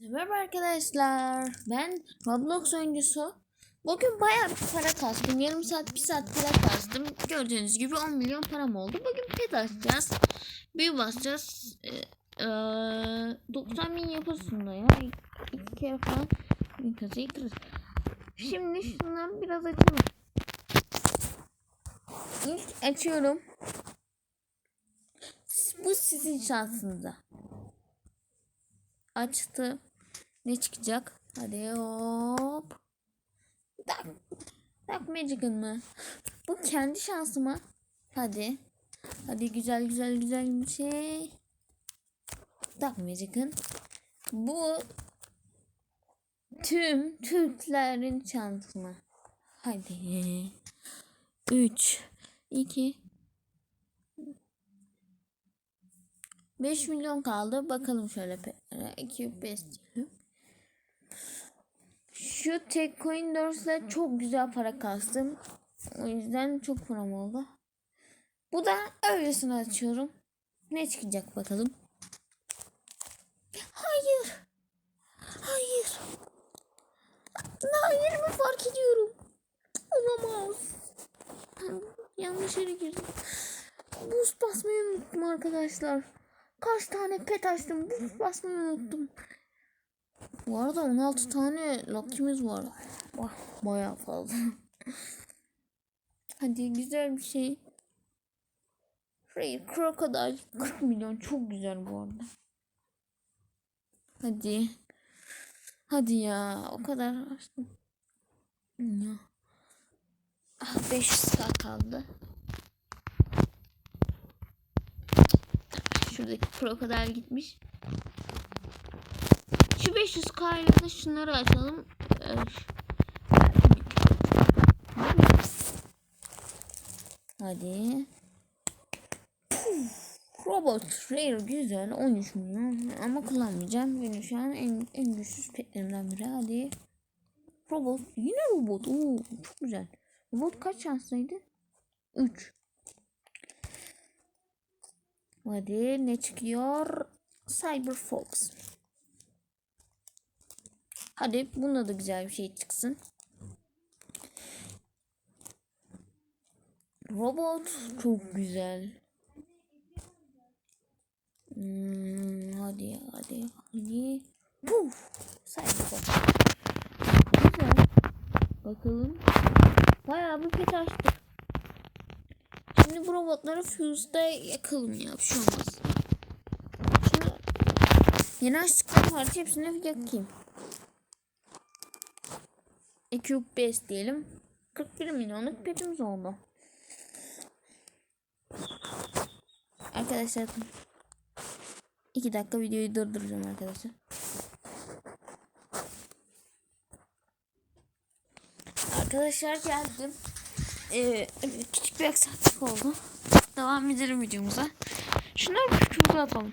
Merhaba arkadaşlar. Ben Roblox oyuncusu. Bugün bayağı bir para kastım. Yarım saat, bir saat para kastım. Gördüğünüz gibi 10 milyon param oldu. Bugün pet açacağız. Büyü basacağız. Ee, ee, 90 bin yaparsın da ya. İki kere falan bin kazıyı kırarız. Şimdi şundan biraz açalım. İlk açıyorum. Bu sizin şansınıza. Açtı. Ne çıkacak? Hadi hop. Tak. Tak Magic'ın mı? Bu kendi şansı mı? Hadi. Hadi güzel güzel güzel bir şey. Tak Magic'ın. Bu tüm Türklerin şansı mı? Hadi. 3 2 5 milyon kaldı. Bakalım şöyle. 2 5 diyelim. Şu tek coin ile çok güzel para kastım. O yüzden çok param oldu. Bu da öylesine açıyorum. Ne çıkacak bakalım. Hayır. Hayır. Hayır mı fark ediyorum. Olamaz. Yanlış yere girdim. Buz basmayı unuttum arkadaşlar. Kaç tane pet açtım. Buz basmayı unuttum. Bu arada 16 tane Lucky'miz var. Vah, bayağı fazla. Hadi güzel bir şey. Rare Crocodile 40 milyon çok güzel bu arada. Hadi. Hadi ya o kadar açtım. Ah 500k kaldı. Şuradaki krokodil gitmiş. Şu 500k ile şunları açalım. Hadi. Robot Rare güzel 13 milyon ama kullanmayacağım. Benim şu an en, en güçsüz petlerimden biri. Hadi. Robot yine robot. Oo, çok güzel. Robot kaç şanslıydı? 3. Hadi ne çıkıyor? Cyber Fox. Hadi bunda da güzel bir şey çıksın. Robot çok güzel. Hmm, hadi hadi hadi. Puf. Fox. Güzel. Bakalım. Bayağı bir pet açtık. Şimdi bu robotları fuse'da yakalım ya. Bir şey olmaz. Şimdi yeni açtıklarım parça hepsini yakayım. 2 5 diyelim. 41 milyonluk petimiz oldu. Arkadaşlar 2 dakika videoyu durduracağım arkadaşlar. Arkadaşlar geldim. Ee, küçük bir aksaklık oldu. Devam edelim videomuza. Şunları küçüğümüze atalım.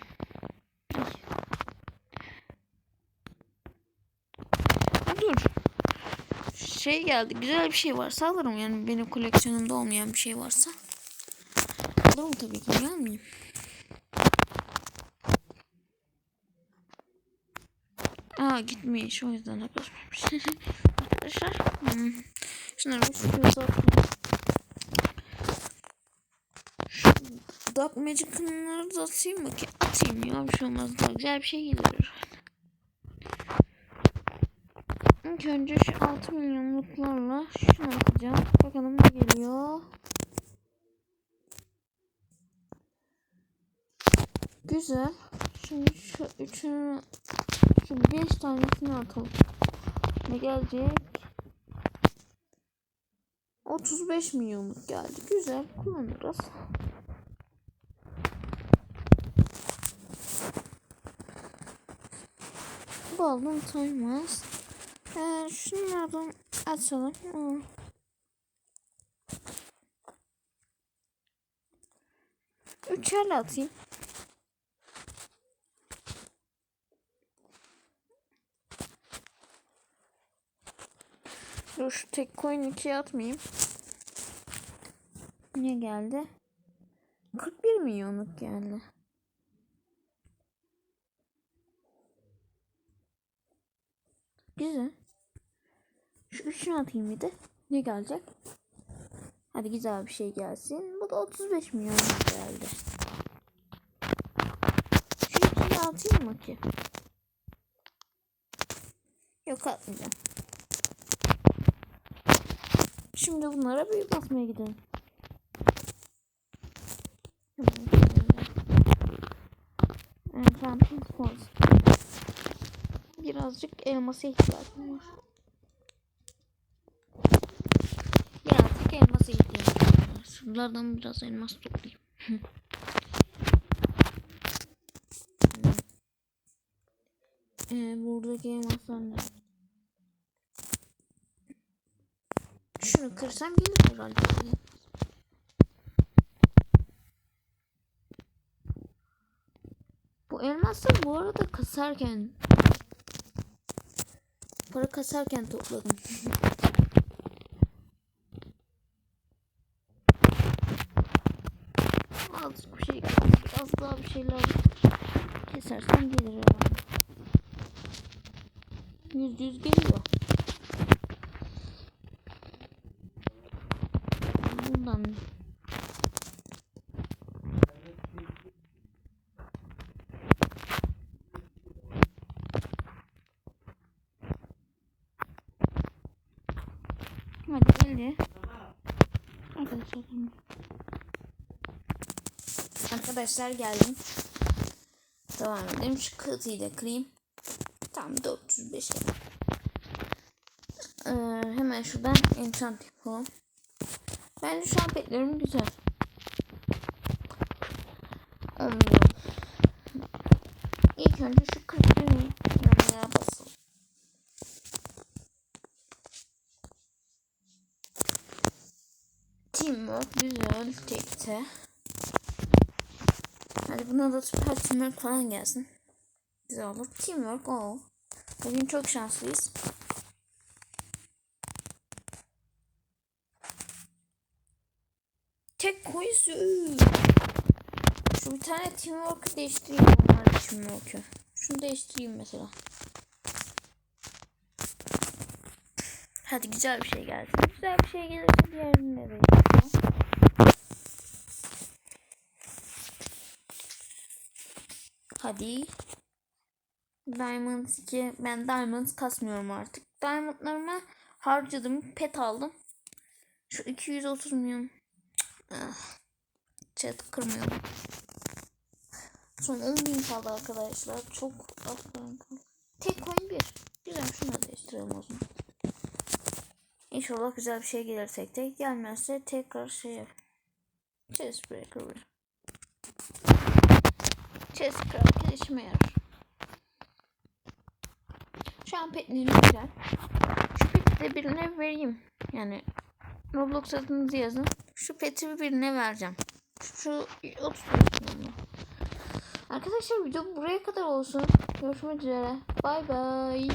Dur. Şey geldi. Güzel bir şey varsa alırım. Yani benim koleksiyonumda olmayan bir şey varsa. Alırım tabii ki. Niye almayayım? Aa gitmiş. O yüzden arkadaşlar. arkadaşlar. Hmm. Şunları bir atalım. Dark Magic'ınları da atayım mı ki? Atayım ya bir şey olmaz. Daha güzel bir şey gelir. İlk önce şu 6 milyonluklarla şunu atacağım. Bakalım ne geliyor. Güzel. Şimdi şu üçünü şu 5 tanesini atalım. Ne gelecek? 35 milyonluk geldi. Güzel. Kullanırız. Bu aldım saymaz. Şunlardan açalım. Üçerle atayım. Dur şu tek coin ikiye atmayayım. Ne geldi? 41 milyonluk geldi. Güzel. Şu üçünü atayım bir de. Ne gelecek? Hadi güzel bir şey gelsin. Bu da 35 milyon geldi. Şu ikini atayım mı ki? Yok atmayacağım. Şimdi bunlara büyük basmaya gidelim. Champions Force. Birazcık elmasa ihtiyacım var. Birazcık elmasa Şuralardan biraz elmas toplayayım. ee, buradaki elmaslar ne? Şunu kırsam gelir herhalde. Bu elmasları bu arada kasarken para kasarken topladım. Azıcık bir şey kaldı. Az daha bir şeyler kesersem gelir herhalde. Yüzde yüz geliyor. Bundan Hadi 50. Arkadaşlar. Arkadaşlar geldim. Devam edelim. Şu kıtıyı da kırayım. Tam 405 ee, hemen şuradan enchant yapalım. Bence şu an petlerim güzel. 10 milyon. İlk önce şu 40 milyon yanmaya basalım. Teamwork güzel tekte. Hadi buna da süper teamwork falan gelsin. Güzel olur. Teamwork o. Bugün çok şanslıyız. Tek koyusu. Şu bir tane teamwork'ı değiştireyim. Onlar teamwork'ı. Şunu değiştireyim mesela. Hadi güzel bir şey gelsin. Güzel bir şey gelirse diğerini de değiştireyim. Hadi. Diamond 2. Ben Diamond kasmıyorum artık. Diamondlarımı harcadım. Pet aldım. Şu 230 milyon. Ah. Chat kırmıyorum. Son 10 bin kaldı arkadaşlar. Çok kaldı. Tek coin bir. Güzel şunu da değiştirelim o zaman. İnşallah güzel bir şey gelir tek tek. Gelmezse tekrar şey yap. Chest breaker. Chest crack işime. Şu an petlerim güzel. Şu peti de birine vereyim. Yani Roblox adınızı yazın. Şu peti birine vereceğim. Şu 30 milyon. Arkadaşlar video buraya kadar olsun. Görüşmek üzere. Bay bay.